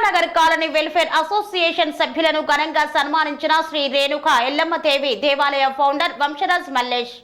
Indiranagar colony welfare association సభ్యులను ఘనంగా సన్మానించిన శ్రీ రేణుక ఎల్లమ్మ దేవి దేవాలయ ఫౌండర్ వంశరాజ్ మల్లేష్.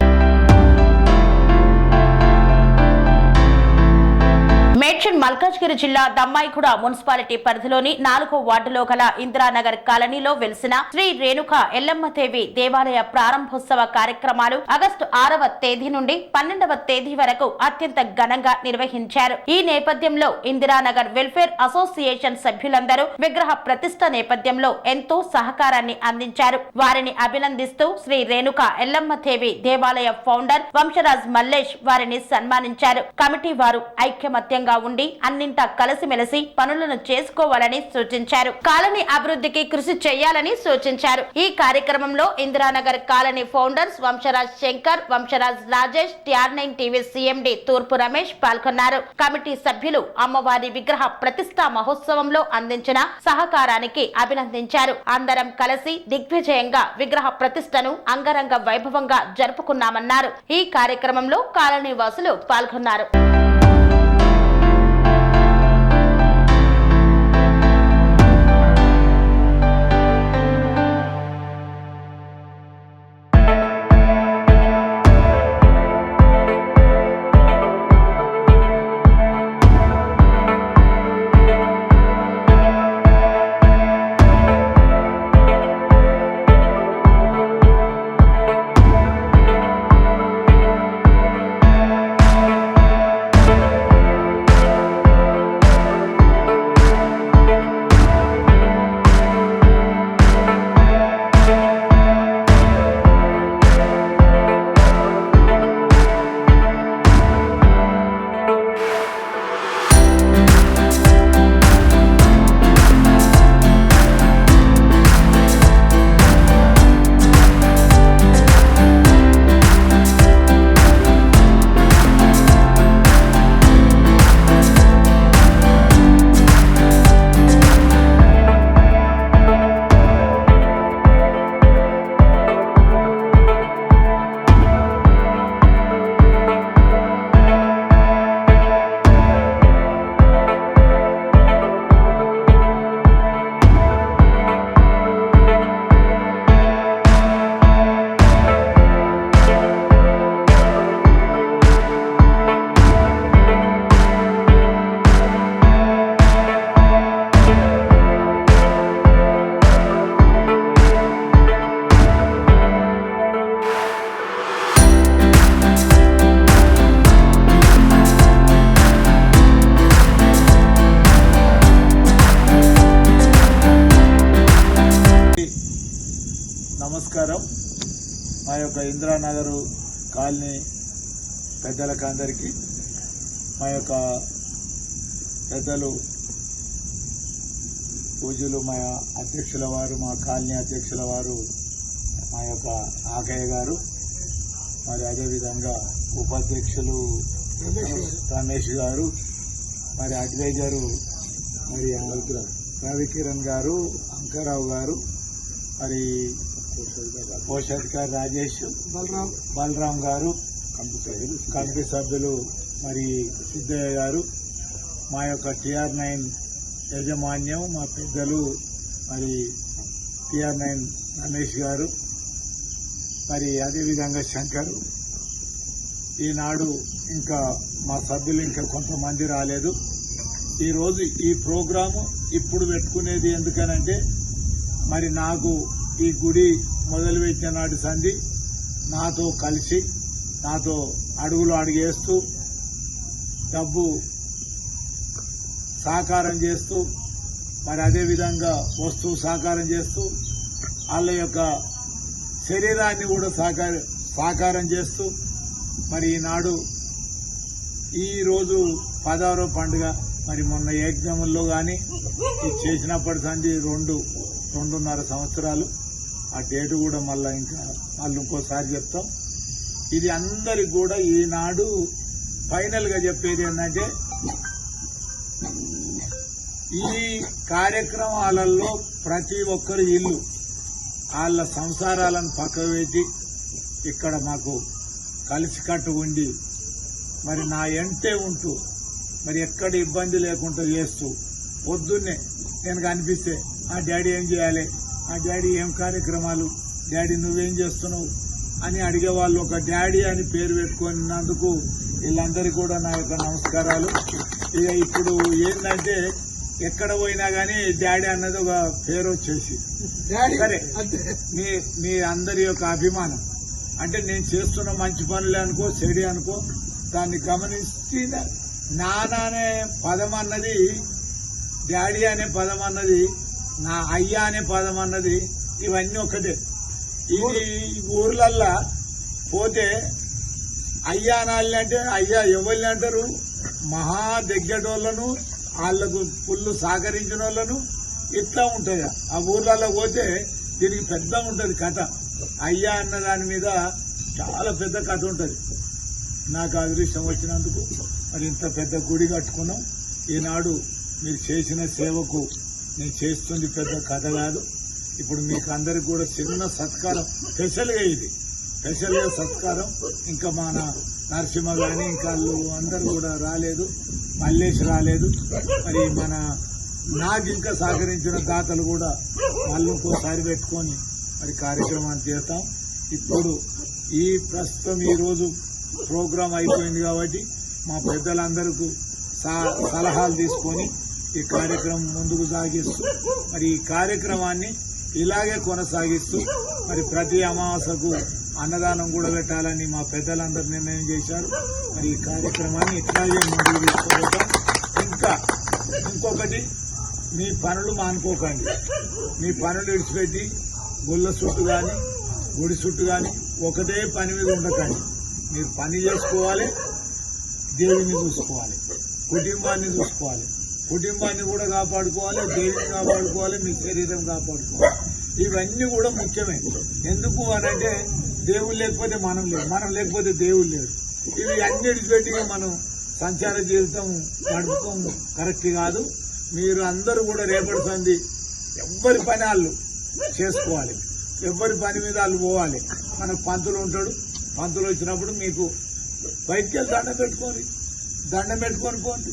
మేడ్చల్ మల్కాజ్గిరి జిల్లా దమ్మాయిగూడ మున్సిపాలిటీ పరిధిలోని నాలుగో వార్డులో గల ఇందిరానగర్ కాలనీలో వెలిసిన శ్రీ రేణుక ఎల్లమ్మదేవి దేవాలయ ప్రారంభోత్సవ కార్యక్రమాలు ఆగస్టు ఆరవ తేదీ నుండి పన్నెండవ తేదీ వరకు అత్యంత ఘనంగా నిర్వహించారు. ఈ నేపథ్యంలో ఇందిరానగర్ వెల్ఫేర్ అసోసియేషన్ సభ్యులందరూ విగ్రహ ప్రతిష్ట నేపథ్యంలో ఎంతో సహకారాన్ని అందించారు. వారిని అభినందిస్తూ శ్రీ రేణుక ఎల్లమ్మదేవి దేవాలయ ఫౌండర్ వంశరాజ్ మల్లేష్ వారిని సన్మానించారు. కమిటీ వారు ఐక్యమత్యంగా ఉండి అన్నింటా కలిసిమెలిసి పనులను చేసుకోవాలని సూచించారు. కాలనీ అభివృద్ధికి కృషి చేయాలని సూచించారు. ఈ కార్యక్రమంలో Indiranagar colony founders Vamshraj Shankar Vamshraj Rajesh TR nine TV CMD Thurpu Ramesh పాల్గొన్నారు. కమిటీ సభ్యులు అమ్మవారి విగ్రహ ప్రతిష్టా మహోత్సవంలో అందించిన సహకారానికి అభినందించారు. అందరం కలిసి దిగ్విజయంగా విగ్రహ ప్రతిష్టను అంగరంగ వైభవంగా జరుపుకున్నామన్నారు. ఈ కార్యక్రమంలో కాలనీ వాసులు పాల్గొన్నారు. ఇందిరానగర్ కాలనీ పెద్దలకు అందరికీ మా యొక్క పెద్దలు పూజలు మా అధ్యక్షుల వారు మా కాలనీ అధ్యక్షుల వారు మా యొక్క ఆకయ్య గారు మరి అదేవిధంగా ఉపాధ్యక్షులు రమేష్ గారు మరి అడ్వైజరు మరి రవికిరణ్ గారు అంకారావు గారు మరి కోశాధికారి రాజేష్ బలరాం. బలరాం గారు కమిటీ సభ్యులు మరి సిద్ధయ్య గారు మా యొక్క టిఆర్ నైన్ యాజమాన్యం మా పెద్దలు మరి టిఆర్ నైన్ రమేష్ గారు మరి అదేవిధంగా శంకర్. ఈనాడు ఇంకా మా సభ్యులు ఇంకా కొంతమంది రాలేదు. ఈరోజు ఈ ప్రోగ్రాము ఇప్పుడు పెట్టుకునేది ఎందుకనంటే మరి నాకు ఈ గుడి మొదలుపెట్టిన నాటి సంధి. నాతో కలిసి నాతో అడుగులు అడిగేస్తూ డబ్బు సహకారం చేస్తూ మరి అదేవిధంగా వస్తువు సహకారం చేస్తూ వాళ్ళ యొక్క శరీరాన్ని కూడా సహకార సహకారం చేస్తూ మరి ఈనాడు ఈరోజు పదహారో పండుగ. మరి మొన్న యజ్ఞముల్లో కానీ చేసినప్పటి సంది రెండు రెండున్నర సంవత్సరాలు. ఆ డేటు కూడా మళ్ళీ ఇంకా మళ్ళీ ఇంకోసారి చెప్తాం. ఇది అందరికి కూడా ఈనాడు ఫైనల్గా చెప్పేది ఏంటంటే ఈ కార్యక్రమాలలో ప్రతి ఒక్కరు ఇల్లు వాళ్ళ సంసారాలను పక్కకు ఇక్కడ మాకు కలిసికట్టు ఉండి మరి నా ఎంటే ఉంటూ మరి ఎక్కడ ఇబ్బంది లేకుండా చేస్తూ పొద్దున్నే నేను కనిపిస్తే ఆ డాడీ ఏం చేయాలి? డాడీ ఏం కార్యక్రమాలు? డాడీ నువ్వేం చేస్తున్నావు? అని అడిగే వాళ్ళు ఒక డాడీ అని పేరు పెట్టుకున్నందుకు వీళ్ళందరికీ కూడా నా యొక్క నమస్కారాలు. ఇక ఇప్పుడు ఏంటంటే ఎక్కడ పోయినా గానీ డాడీ అన్నది ఒక పేరు వచ్చేసి. సరే మీ మీ అందరి యొక్క అభిమానం. అంటే నేను చేస్తున్న మంచి పనులే అనుకో చెడి అనుకో దాన్ని గమనించి నాన్న అనే పదం అన్నది డాడీ అనే పదం అన్నది నా అయ్యా అనే పదం అన్నది ఇవన్నీ ఒకటే ఇది ఊర్లల్లా పోతే అయ్యా అనాలి అంటే అయ్యా ఎవరిని అంటారు? మహా దగ్గటోళ్ళను వాళ్ళకు పుల్లు సహకరించిన వాళ్ళను ఇట్లా ఉంటాయి ఆ ఊర్లలో పోతే దీనికి పెద్ద ఉంటుంది కథ. అయ్యా అన్న దాని మీద చాలా పెద్ద కథ ఉంటుంది. నాకు అదృష్టం వచ్చినందుకు మరి ఇంత పెద్ద గుడి కట్టుకున్నాం. ఈనాడు మీరు చేసిన సేవకు నేను చేస్తుంది పెద్ద కథ కాదు. ఇప్పుడు మీకు అందరికి కూడా చిన్న సత్కారం. స్పెషల్గా ఇది. స్పెషల్గా సత్కారం. ఇంకా మన నరసింహ గాని ఇంకా అందరు కూడా రాలేదు. మల్లేష్ రాలేదు. మరి మన నాకు ఇంకా సహకరించిన దాతలు కూడా వాళ్ళు ఇంకోసారి పెట్టుకొని మరి కార్యక్రమాన్ని చేస్తాం. ఇప్పుడు ఈ ప్రస్తుతం ఈరోజు ప్రోగ్రాం అయిపోయింది కాబట్టి మా పెద్దలందరికీ సలహాలు తీసుకొని ఈ కార్యక్రమం ముందుకు సాగిస్తూ మరి ఈ కార్యక్రమాన్ని ఇలాగే కొనసాగిస్తూ మరి ప్రతి అమావాసకు అన్నదానం కూడా పెట్టాలని మా పెద్దలందరూ నిర్ణయం చేశారు. మరి ఈ కార్యక్రమాన్ని ఇట్లాగే ముందుకు తీసుకోవటం ఇంకా ఇంకొకటి మీ పనులు మానుకోకండి. మీ పనులు విడిచిపెట్టి గుళ్ళ చుట్టూ కానీ గుడి చుట్టూ కానీ ఒకటే పని మీద ఉండకండి. మీరు పని చేసుకోవాలి దేవుని చూసుకోవాలి కుటుంబాన్ని చూసుకోవాలి. కుటుంబాన్ని కూడా కాపాడుకోవాలి దేవిని కాపాడుకోవాలి మీ శరీరం కాపాడుకోవాలి. ఇవన్నీ కూడా ముఖ్యమే. ఎందుకు అనంటే దేవుడు లేకపోతే మనం లేదు మనం లేకపోతే దేవుడు లేడు. ఇవి అన్నిటిపెట్టిగా మనం సంచార జీవితం నడుపుకోం కరెక్ట్ కాదు. మీరు అందరూ కూడా రేపడుతుంది ఎవ్వరి పని వాళ్ళు చేసుకోవాలి. ఎవరి పని మీద వాళ్ళు పోవాలి. మనకు పంతులు ఉంటాడు. పంతులు వచ్చినప్పుడు మీకు బయటికి వెళ్ళి దండం పెట్టుకోండి. దండం పెట్టుకొని పోండి.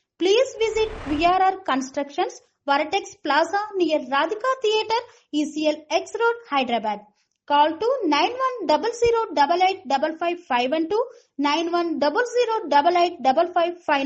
Please visit VRR Constructions, Varatex Plaza near Radhika Theatre, ECL X Road, Hyderabad. Call to 9100885552 91008855